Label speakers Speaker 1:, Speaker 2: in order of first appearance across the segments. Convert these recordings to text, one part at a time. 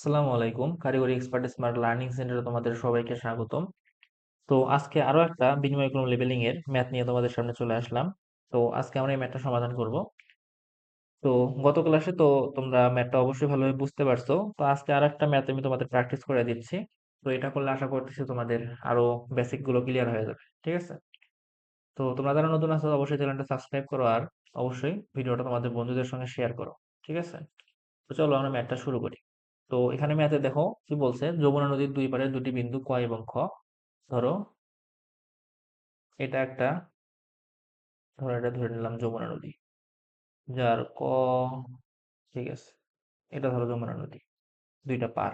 Speaker 1: আসসালামু আলাইকুম। কারিগরি এক্সপার্ট স্মার্ট লার্নিং সেন্টারে তোমাদের সবাইকে স্বাগতম। তো আজকে আরও একটা বিনিময়ক্রম লেভেলিং এর ম্যাথ নিয়ে তোমাদের সামনে চলে আসলাম। তো আজকে আমরা এই ম্যাথটা সমাধান করব। তো গত ক্লাসে তো তোমরা ম্যাথটা অবশ্যই ভালোভাবে বুঝতে পারছ। তো আজকে আর একটা ম্যাথ আমি তোমাদের প্র্যাকটিস করে দিচ্ছি। তো এটা করলে আশা করতেছি তোমাদের আরও বেসিকগুলো ক্লিয়ার হয়ে যাবে। ঠিক আছে? তো তোমরা যারা নতুন আছো অবশ্যই চ্যানেলটা সাবস্ক্রাইব করো আর অবশ্যই ভিডিওটা তোমাদের বন্ধুদের সঙ্গে শেয়ার করো। ঠিক আছে? তো চলো আমরা ম্যাথটা শুরু করি। তো এখানে ম্যাথে দেখো কি বলছে? যমুনা নদীর দুই পারে দুটি বিন্দু ক এবং খ। ধরো এটা একটা, ধরো এটা ধরে নিলাম যমুনা নদী। যার ক, ঠিক আছে, এটা ধরো যমুনা নদী, দুইটা পার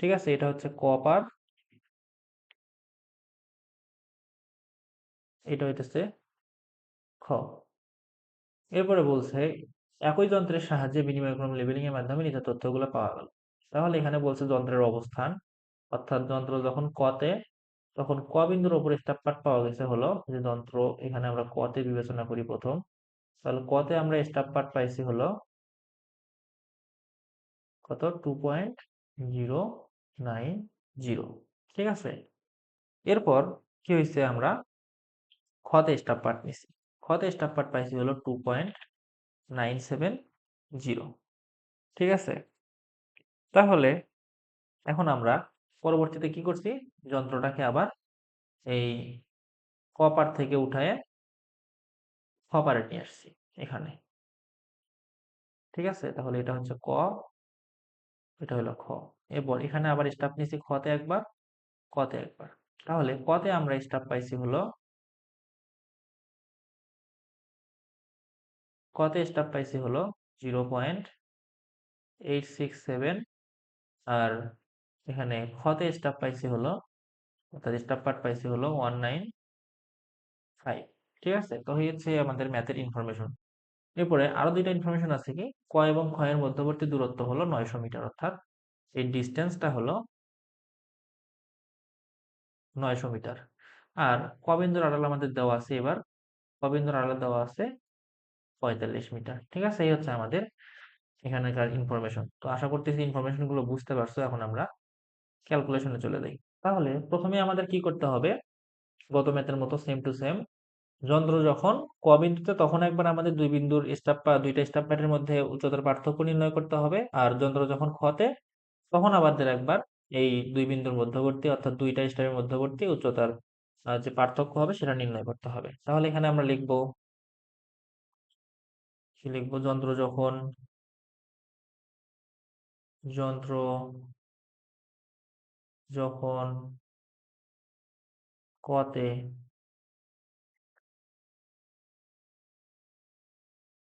Speaker 1: ঠিক আছে, এটা হচ্ছে ক পার এটা হইতেছে খ। এরপরে বলছে একই যন্ত্রের সাহায্যে বিনিময়ক্রম লেবেলিং এর মাধ্যমে নিচের তথ্যগুলো পাওয়া গেল। তাহলে এখানে বলছে যন্ত্রের অবস্থান। অর্থাৎ যন্ত্র যখন কতে, তখন ক বিন্দুর উপর স্টাপ পার্ট পাওয়া গেছে হলো যে যন্ত্র এখানে আমরা কতে বিবেচনা করি প্রথম। তাহলে কতে আমরা স্টাপ পার্ট পাইছি হলো কত? Two point zero nine zero ঠিক আছে? এরপর কি হয়েছে আমরা? খতে স্টাপ পার্ট নিছি। খতে স্টাপ পার্ট পাইছি হলো two point nine seven zero. ঠিক আছে? তাহলে এখন আমরা পরবর্তীতে কি করছি? যন্ত্রটাকে আবার এই কপার থেকে উঠায় খপারে নিয়ে আসছি এখানে। ঠিক আছে? তাহলে এটা হচ্ছে ক, এটা হলো খ। এরপর এখানে আবার স্টাফ নিয়েছি খতে একবার কতে একবার। তাহলে কতে আমরা স্টাফ পাইছি হলো কতে স্টাফ পাইছি হলো? Zero point eight six seven আর এখানে খতে স্টাফ পাইছি হলো? অর্থাৎ স্টাফ পার্ট পাইছি হলো ওয়ান নাইন ফাইভ ঠিক আছে? তো হচ্ছে আমাদের ম্যাথের ইনফরমেশন এরপরে আরও দুইটা ইনফরমেশন আছে কি? ক এবং এর মধ্যবর্তী দূরত্ব হলো নয়শো মিটার, অর্থাৎ এই ডিস্টেন্সটা হলো নয়শো মিটার। আর ক বিন্দুর আড়াল আমাদের দেওয়া আছে এবার, ক বিন্দুর আড়াল দেওয়া আছে পঁয়তাল্লিশ মিটার, ঠিক আছে? এই হচ্ছে আমাদের এখানকার ইনফরমেশন তো আশা করতেছি ইনফরমেশনগুলো বুঝতে পারছ, এখন আমরা ক্যালকুলেশনে চলে যাই। তাহলে প্রথমে আমাদের কি করতে হবে? গত ম্যাথের মতো সেম টু সেম যন্ত্র যখন ক বিন্দুতে তখন একবার আমাদের দুই বিন্দুর স্টাপ দুইটা স্টাপ প্যাটের মধ্যে উচ্চতার পার্থক্য নির্ণয় করতে হবে, আর যন্ত্র যখন খতে তখন আমাদের একবার এই দুই বিন্দুর মধ্যবর্তী অর্থাৎ দুইটা স্টারের মধ্যবর্তী উচ্চতার যে পার্থক্য হবে সেটা নির্ণয় করতে হবে। তাহলে এখানে আমরা লিখব কি লিখব? যন্ত্র যখন যন্ত্র যখন কতে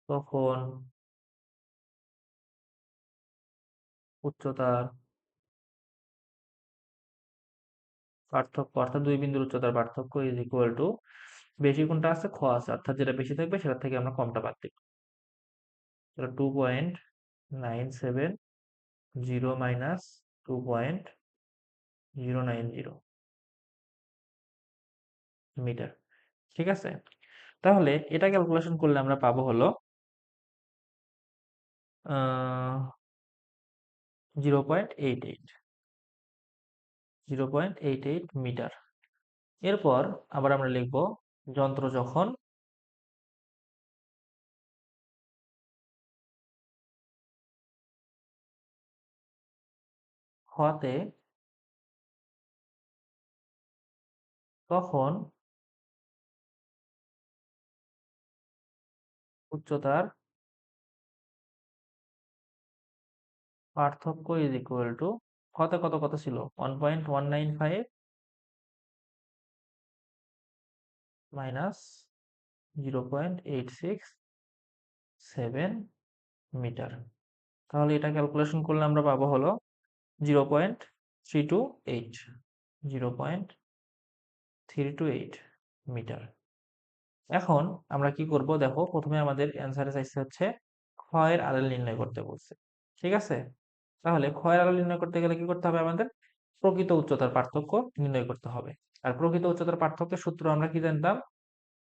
Speaker 1: তখন উচ্চতার পার্থক্য, অর্থাৎ দুই বিন্দুর উচ্চতার পার্থক্য ইজ ইকুয়াল টু বেশি কোনটা আছে খ আছে, অর্থাৎ যেটা বেশি থাকবে সেটা থেকে আমরা কমটা দিব। Two point nine seven zero minus two point zero nine zero metre ঠিক আছে? তাহলে এটা ক্যালকুলেশন করলে আমরা পাবো হলো zero point eight eight zero point eight eight metre এরপর আবার আমরা লিখব যন্ত্র যখন হতে তখন উচ্চতার পার্থক্য ইজ ইকুয়াল টু কত কত কত ছিল? One point one nine five minus zero point eight six seven metre তাহলে এটা ক্যালকুলেশন করলে আমরা পাবো হলো zero point three two eight zero point three two eight metre এখন আমরা কি করব? দেখো, প্রথমে আমাদের অ্যান্সারে চাইছে হচ্ছে ক্ষয়ের আড়াল নির্ণয় করতে বলছে। ঠিক আছে? তাহলে ক্ষয়ের আড়াল নির্ণয় করতে গেলে কি করতে হবে আমাদের? প্রকৃত উচ্চতার পার্থক্য নির্ণয় করতে হবে। আর প্রকৃত উচ্চতার পার্থক্যের সূত্র আমরা কি জানতাম?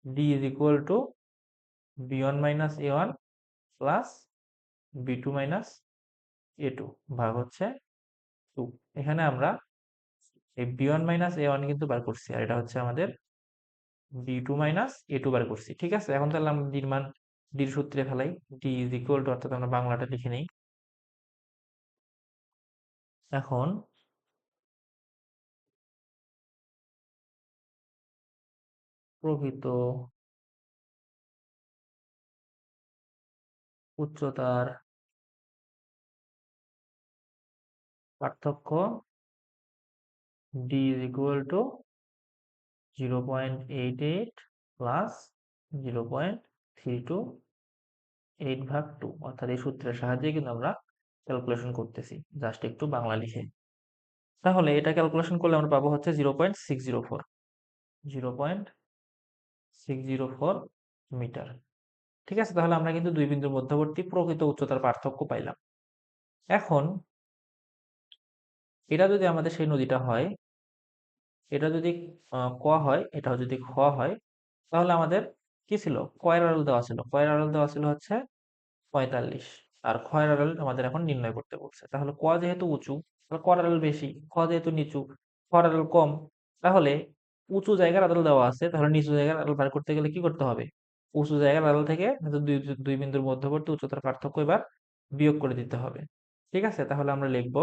Speaker 1: D is equal to B one minus A one plus B two minus A two ভাগ হচ্ছে টু এখানে আমরা এই B one minus A one কিন্তু বার করছি, আর এটা হচ্ছে আমাদের B two minus A two বার করছি, ঠিক আছে? এখন তাহলে আমরা ডির মান ডির সূত্রে ফেলাই ডি ইজ ইকুয়াল টু অর্থাৎ আমরা বাংলাটা লিখে নেই। এখন প্রকৃত উচ্চতার পার্থক্য D is equal to zero point eight eight plus zero point three two eight ভাগ টু অর্থাৎ এই সূত্রের সাহায্যে কিন্তু আমরা ক্যালকুলেশন করতেছি। জাস্ট একটু বাংলা লিখে। তাহলে এটা ক্যালকুলেশন করলে আমরা পাবো হচ্ছে zero point six zero four zero point six zero four metre ঠিক আছে? তাহলে আমরা কিন্তু দুই বিন্দুর মধ্যবর্তী প্রকৃত উচ্চতার পার্থক্য পাইলাম। এখন এটা যদি আমাদের সেই নদীটা হয়, এটা যদি ক হয় এটা যদি খ হয়, তাহলে আমাদের কি ছিল? কয়ের আড়াল দেওয়া ছিল। কয়ের আড়াল দেওয়া ছিল হচ্ছে পঁয়তাল্লিশ। আর খয়ের আড়াল আমাদের এখন নির্ণয় করতে বলছে। তাহলে ক যেহেতু উঁচু, তাহলে কর আড়াল বেশি, খ যেহেতু নিচু, খর আড়াল কম, তাহলে উঁচু জায়গার আড়াল দেওয়া আছে। তাহলে নিচু জায়গার আড়াল বার করতে গেলে কি করতে হবে? উঁচু জায়গার আড়াল থেকে দুই দুই বিন্দুর মধ্যবর্তী উচ্চতার পার্থক্য এবার বিয়োগ করে দিতে হবে। ঠিক আছে? তাহলে আমরা লিখব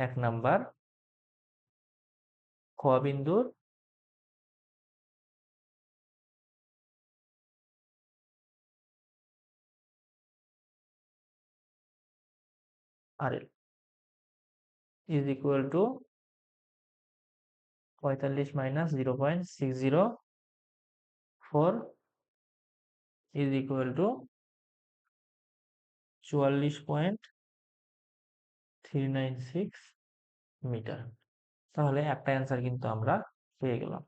Speaker 1: এক নাম্বার। খ বিন্দুর। আরএল ইজ ইকুয়াল টু পঁয়তাল্লিশ minus zero point six zero four is equal to চুয়াল্লিশ পয়েন্ট থ্রি মিটার তাহলে একটা অ্যান্সার কিন্তু আমরা পেয়ে গেলাম।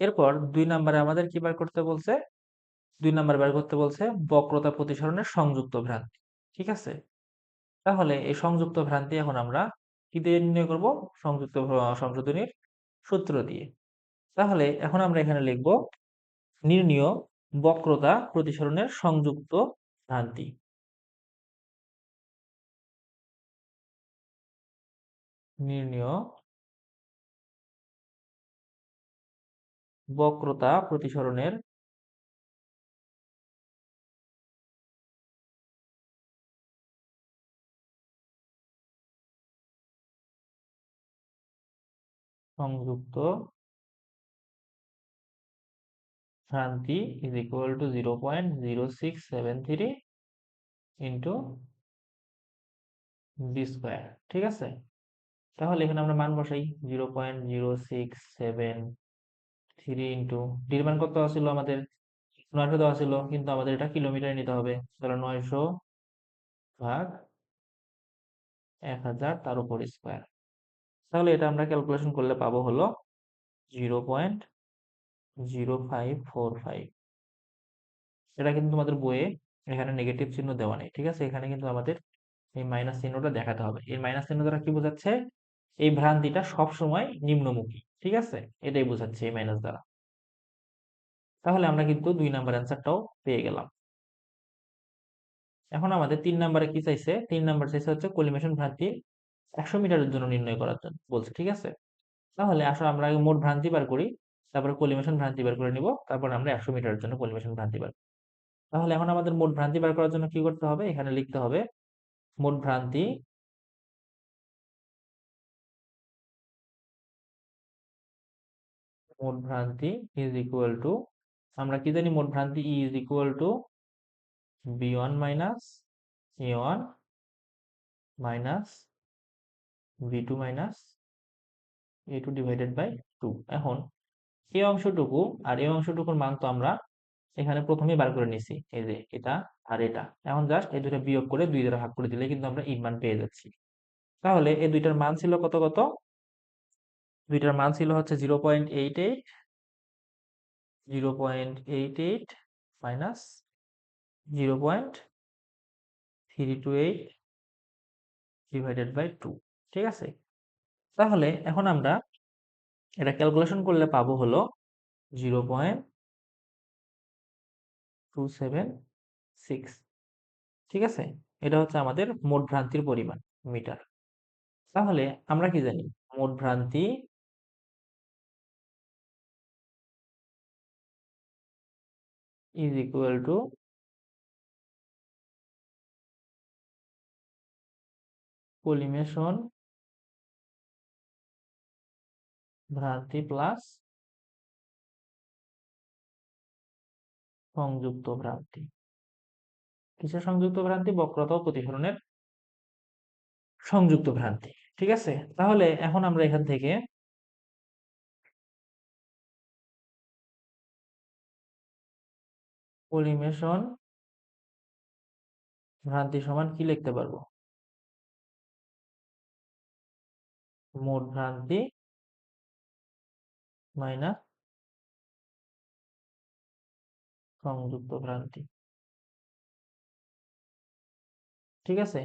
Speaker 1: এরপর দুই নাম্বারে আমাদের কি বার করতে বলছে? দুই নাম্বার বার করতে বলছে বক্রতা প্রতিসরণের সংযুক্ত ভ্রান্তি। ঠিক আছে? তাহলে এই সংযুক্ত ভ্রান্তি এখন আমরা কি দিয়ে নির্ণয় করব? সংযুক্ত সংশোধনীর সূত্র দিয়ে। তাহলে এখন আমরা এখানে লিখব নির্ণীয় বক্রতা প্রতিসরণের সংযুক্ত ভ্রান্তি। নির্ণীয় বক্রতা প্রতিসরণের সংযুক্ত ভ্রান্তি is equal to zero point zero six seven three into B square ঠিক আছে? তাহলে এখানে আমরা মান বসাই zero point zero six seven three into ডির মান কত ছিল আমাদের নয়শো দেওয়া ছিল কিন্তু আমাদের এটা কিলোমিটারে নিতে হবে। তাহলে নয়শো ভাগ এক হাজার তার উপর স্কোয়ার তাহলে এটা আমরা ক্যালকুলেশন করলে পাবো হলো zero point zero five four five এটা কিন্তু তোমাদের বইয়ে এখানে নেগেটিভ চিহ্ন দেওয়া নেই, ঠিক আছে? এখানে কিন্তু আমাদের এই মাইনাস চিহ্নটা দেখাতে হবে। এই মাইনাস চিহ্ন দ্বারা কি বোঝাচ্ছে? এই ভ্রান্তিটা সব সময় নিম্নমুখী, ঠিক আছে? এটাই বোঝাচ্ছে এই মাইনাস দ্বারা। তাহলে আমরা কিন্তু দুই নাম্বার অ্যান্সারটাও পেয়ে গেলাম। এখন আমাদের তিন নাম্বারে কি চাইছে? তিন নাম্বার চাইছে হচ্ছে কলিমেশন ভ্রান্তি একশো মিটারের জন্য নির্ণয় করার জন্য বলছে, ঠিক আছে? তাহলে আসলে আমরা আগে মোট ভ্রান্তি বার করি, তারপরে কলিমেশন ভ্রান্তি বার করে নিব, তারপর আমরা একশো মিটারের জন্য কলিমেশন ভ্রান্তি বার তাহলে এখন আমাদের মোট ভ্রান্তি বার করার জন্য কি করতে হবে? এখানে লিখতে হবে, মোট ভ্রান্তি মোট ভ্রান্তি ইজ ইকুয়াল টু আমরা কি জানি মোট ভ্রান্তি E is equal to B one minus A one minus B two minus A two divided by two এখন এই অংশটুকু আর এই অংশটুকুর মান তো আমরা এখানে প্রথমেই বার করে নিছি এই যে এটা আর এটা। এখন জাস্ট এই দুইটা বিয়োগ করে দুই দ্বারা ভাগ করে দিলে কিন্তু আমরা এই মান পেয়ে যাচ্ছি। তাহলে এই দুইটার মান ছিল কত কত? দুইটার মান ছিল হচ্ছে zero point eight eight, zero point eight eight minus zero point three two eight divided by two, ঠিক আছে? তাহলে এখন আমরা এটা ক্যালকুলেশন করলে পাবো হলো zero point two seven six, ঠিক আছে? এটা হচ্ছে আমাদের মোট ভ্রান্তির পরিমাণ মিটার। তাহলে আমরা কি জানি? মোট ভ্রান্তি ইজ ইকুয়াল টু কলিমেশন ভ্রান্তি প্লাস সংযুক্ত ভ্রান্তি। কিসের সংযুক্ত ভ্রান্তি? বক্রতা ও প্রতিফলনের সংযুক্ত ভ্রান্তি। ঠিক আছে? তাহলে এখন আমরা এখান থেকে কলিমেশন ভ্রান্তি সমান কি লিখতে পারব? মোট ভ্রান্তি মাইনাস সংযুক্ত ভ্রান্তি। ঠিক আছে?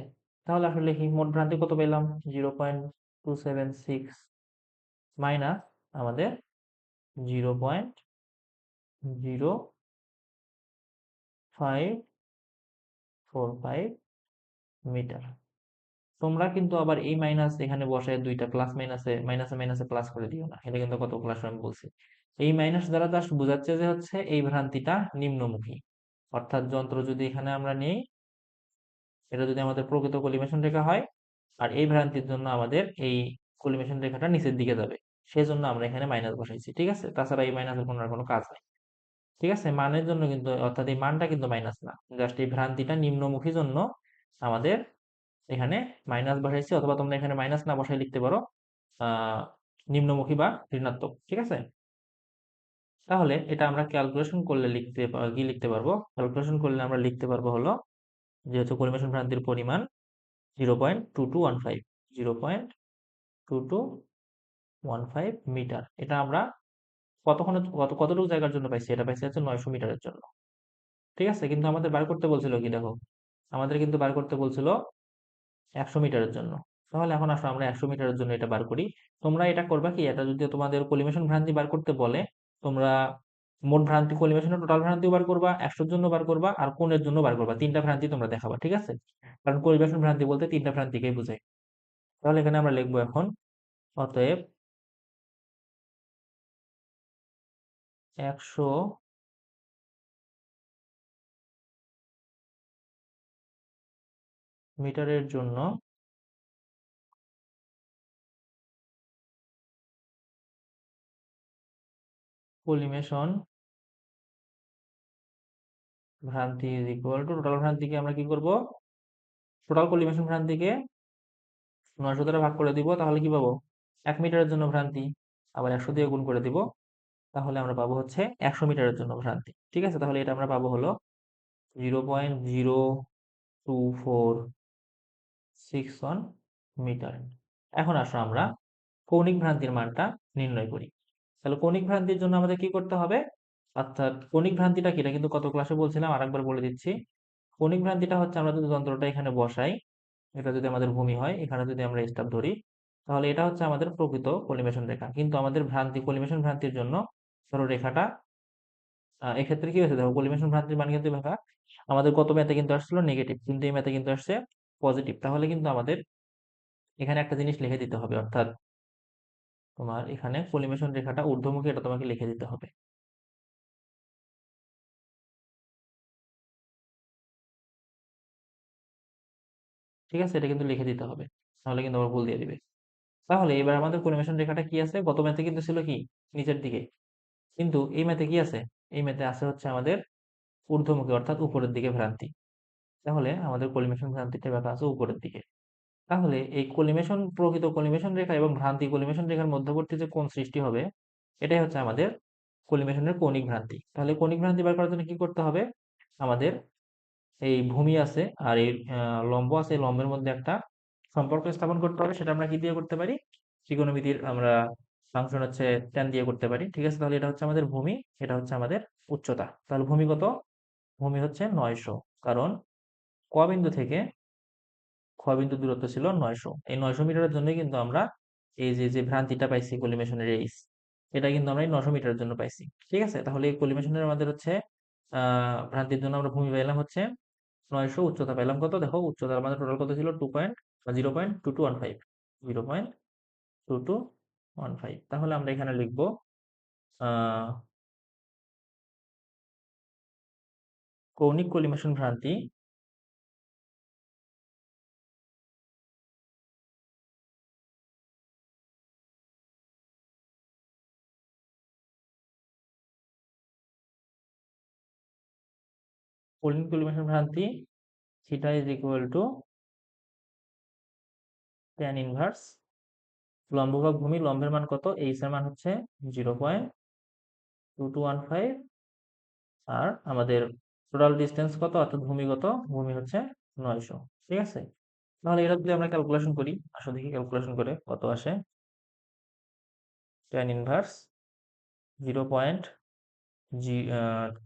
Speaker 1: তাহলে আসলে কি মোট ভ্রান্তি কত পেলাম? Zero point two seven six minus আমাদের zero point zero five four five metre তোমরা কিন্তু আবার এই মাইনাস এখানে বসায় দুইটা প্লাস মাইনাসে মাইনাসে মাইনাসে প্লাস করে দিও না। এটা কিন্তু কত ক্লাস আমি বলছি। এই মাইনাস দ্বারা জাস্ট বোঝাচ্ছে যে হচ্ছে এই ভ্রান্তিটা নিম্নমুখী। অর্থাৎ যন্ত্র যদি এখানে আমরা নেই, এটা যদি আমাদের প্রকৃত কলিমেশন রেখা হয়, আর এই ভ্রান্তির জন্য আমাদের এই কলিমেশন রেখাটা নিচের দিকে যাবে। সেই জন্য আমরা এখানে মাইনাস বসাইছি, ঠিক আছে? তাছাড়া এই মাইনাসের কোনো আর কোনো কাজ নেই। ঠিক আছে? মানের জন্য কিন্তু, অর্থাৎ এই মানটা কিন্তু মাইনাস না। জাস্ট এই ভ্রান্তিটা নিম্নমুখী জন্য আমাদের এখানে মাইনাস বসাইছি, অথবা তোমরা এখানে মাইনাস না বসাই লিখতে পারো নিম্নমুখী বা ঋণাত্মক, ঠিক আছে? তাহলে এটা আমরা ক্যালকুলেশন করলে লিখতে কি লিখতে পারব? ক্যালকুলেশন করলে আমরা লিখতে পারব হলো যে হচ্ছে পরিবেশন ভ্রান্তির পরিমাণ zero point two two one five zero point two two one five metre এটা আমরা কতক্ষণে কত, কতটুকু জায়গার জন্য পাইছি? এটা পাইছি হচ্ছে নয়শো মিটারের জন্য। ঠিক আছে? কিন্তু আমাদের বার করতে বলছিল কি দেখো? আমাদের কিন্তু বার করতে বলছিল একশো মিটারের জন্য। তাহলে এখন আসো, আমরা একশো মিটারের জন্য এটা বার করি। তোমরা এটা করবা কি? এটা যদি তোমাদের কলিমেশন ভ্রান্তি বার করতে বলে, তোমরা মোট ভ্রান্তি কলিমেশনের টোটাল ভ্রান্তি বার করবা, একশোর জন্য বার করবা, আর কোণের জন্য বার করবা। তিনটা ভ্রান্তি তোমরা দেখাবা, ঠিক আছে? কারণ কলিমেশন ভ্রান্তি বলতে তিনটা ভ্রান্তিকেই বোঝায়। তাহলে এখানে আমরা লিখব এখন, অতএব একশো মিটারের জন্য কলিমেশন ভ্রান্তি ইজ ইকুয়াল টু টোটাল ভ্রান্তিকে আমরা কি করব? টোটাল কলিমেশন ভ্রান্তিকে নয়শো দ্বারা ভাগ করে দিব, তাহলে কি পাবো? এক মিটারের জন্য ভ্রান্তি, আবার একশো দিয়ে গুণ করে দিব। তাহলে আমরা পাবো হচ্ছে একশো মিটারের জন্য ভ্রান্তি। ঠিক আছে? তাহলে এটা আমরা পাবো হলো zero point zero two four six one metre. এখন আসো আমরা কৌণিক ভ্রান্তির মানটা নির্ণয় করি। তাহলে কৌণিক ভ্রান্তির জন্য আমাদের কি করতে হবে? অর্থাৎ কৌণিক ভ্রান্তিটা কি? এটা কিন্তু কত ক্লাসে বলছিলাম, আরেকবার বলে দিচ্ছি। কৌণিক ভ্রান্তিটা হচ্ছে আমরা যদি যন্ত্রটা এখানে বসাই, এটা যদি আমাদের ভূমি হয়, এখানে যদি আমরা স্টাফ ধরি, তাহলে এটা হচ্ছে আমাদের প্রকৃত কলিমেশন রেখা। কিন্তু আমাদের ভ্রান্তি কলিমেশন ভ্রান্তির জন্য ধরো রেখাটা। এক্ষেত্রে কি হয়েছে? দেখো কলিমেশন ভ্রান্তির মান কিন্তু লেখা, আমাদের গত ম্যাথে কিন্তু আসছিল নেগেটিভ কিন্তু এই ম্যাথে কিন্তু আসছে পজিটিভ তাহলে কিন্তু আমাদের এখানে একটা জিনিস লিখে দিতে হবে, অর্থাৎ তোমার এখানে কলিমেশন রেখাটা ঊর্ধ্বমুখী, এটা তোমাকে লিখে দিতে হবে। ঠিক আছে? এটা কিন্তু লিখে দিতে হবে। তাহলে কিন্তু আবার ভুল দিয়ে দিবে। তাহলে এবার আমাদের কলিমেশন রেখাটা কি আছে? গত ম্যাথে কিন্তু ছিল কি? নিচের দিকে। কিন্তু এই ম্যাথে কি আছে? এই ম্যাথে আছে হচ্ছে আমাদের ঊর্ধ্বমুখী অর্থাৎ উপরের দিকে ভ্রান্তি। তাহলে আমাদের কলিমেশন ভ্রান্তিটা ব্যাপার আছে উপরের দিকে। তাহলে এই কলিমেশন, প্রকৃত কলিমেশন রেখা এবং ভ্রান্তি কলিমেশন রেখার মধ্যবর্তী যে কোণ সৃষ্টি হবে, এটাই হচ্ছে আমাদের কলিমেশনের কৌণিক ভ্রান্তি। তাহলে কৌণিক ভ্রান্তি বার করার জন্য কি করতে হবে? আমাদের এই ভূমি আছে আর এই লম্ব আছে, এই লম্বের মধ্যে একটা সম্পর্ক স্থাপন করতে হবে। সেটা আমরা কি দিয়ে করতে পারি? ত্রিকোণমিতির আমরা ফাংশন হচ্ছে টেন দিয়ে করতে পারি। ঠিক আছে? তাহলে এটা হচ্ছে আমাদের ভূমি, এটা হচ্ছে আমাদের উচ্চতা। তাহলে ভূমি কত? ভূমি হচ্ছে নয়শো। কারণ ক বিন্দু থেকে খ বিন্দু দূরত্ব ছিল নয়শো। এই নয়শো মিটারের জন্য কিন্তু আমরা এই যে যে ভ্রান্তিটা পাইছি কলিমেশনের এইস এটা কিন্তু আমরা এই নশো মিটারের জন্য পাইছি। ঠিক আছে? তাহলে এই কলিমেশনের আমাদের হচ্ছে আহ ভ্রান্তির জন্য আমরা ভূমি পাইলাম হচ্ছে নয়শো, উচ্চতা পেলাম কত? দেখো উচ্চতা আমাদের টোটাল কত ছিল? Two point zero point two two one five zero point two two one five. তাহলে আমরা এখানে লিখব কৌণিক কলিমেশন ভ্রান্তি কৌণিক কলিমেশন ভ্রান্তি theta is equal to tan inverse লম্বভাগ ভূমি লম্বের মান কত? এইচ এর মান হচ্ছে zero point two two one five আর আমাদের টোটাল ডিস্টেন্স কত? অর্থাৎ ভূমিগত ভূমি হচ্ছে নয়শো। ঠিক আছে? তাহলে এটা যদি আমরা ক্যালকুলেশন করি, আসো দেখি ক্যালকুলেশন করে কত আসে? Tan inverse zero point G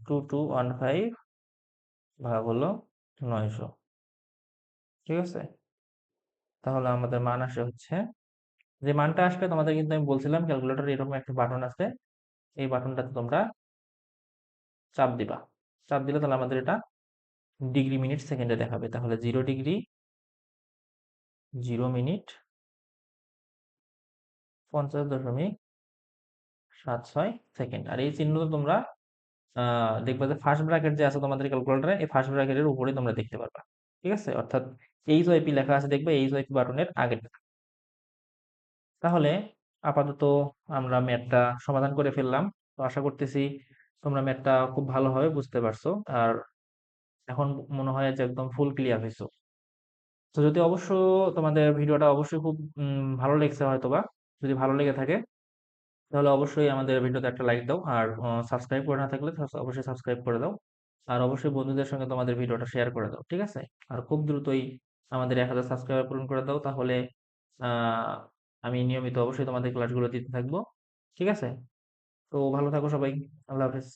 Speaker 1: two two one five ভাগ হলো নয়শো। ঠিক আছে? তাহলে আমাদের মান আসে হচ্ছে যে মানটা আসবে তোমাদের কিন্তু আমি বলছিলাম ক্যালকুলেটর এরকম একটা বাটন আছে। এই বাটনটাতে তোমরা চাপ দিবা। চাপ দিলে তাহলে আমাদের এটা ডিগ্রি মিনিট সেকেন্ডে দেখাবে। তাহলে জিরো ডিগ্রি জিরো মিনিট পঞ্চাশ দশমিক সাত ছয় সেকেন্ড আর এই চিহ্ন তোমরা, আহ, দেখবা যে ফার্স্ট ব্র্যাকেট যে আছে তোমাদের ক্যালকুলেটারে এই ফার্স্ট ব্র্যাকেটের উপরে তোমরা দেখতে পারবা। ঠিক আছে? অর্থাৎ এইচ ওয়াইপি লেখা আছে, দেখবে এইচ ওয়াইপি বাটনের আগেরটা। তাহলে আপাতত আমরা ম্যাথটা সমাধান করে ফেললাম। তো আশা করতেছি তোমরা ম্যাথটা খুব ভালোভাবে বুঝতে পারছ। আর এখন মনে হয় যে একদম ফুল ক্লিয়ার হয়েছো। তো যদি অবশ্য তোমাদের ভিডিওটা অবশ্যই খুব ভালো লেগেছে হয়তোবা, যদি ভালো লেগে থাকে, তাহলে অবশ্যই আমাদের ভিডিওতে একটা লাইক দাও। আর সাবস্ক্রাইব করে না থাকলে অবশ্যই সাবস্ক্রাইব করে দাও। আর অবশ্যই বন্ধুদের সঙ্গে তোমাদের ভিডিওটা শেয়ার করে দাও, ঠিক আছে? আর খুব দ্রুতই আমাদের এক হাজার সাবস্ক্রাইবার পূরণ করে দাও। তাহলে আমি নিয়মিত অবশ্যই তোমাদের ক্লাসগুলো দিতে থাকব। ঠিক আছে? তো ভালো থাকো সবাই। আল্লাহ হাফেজ।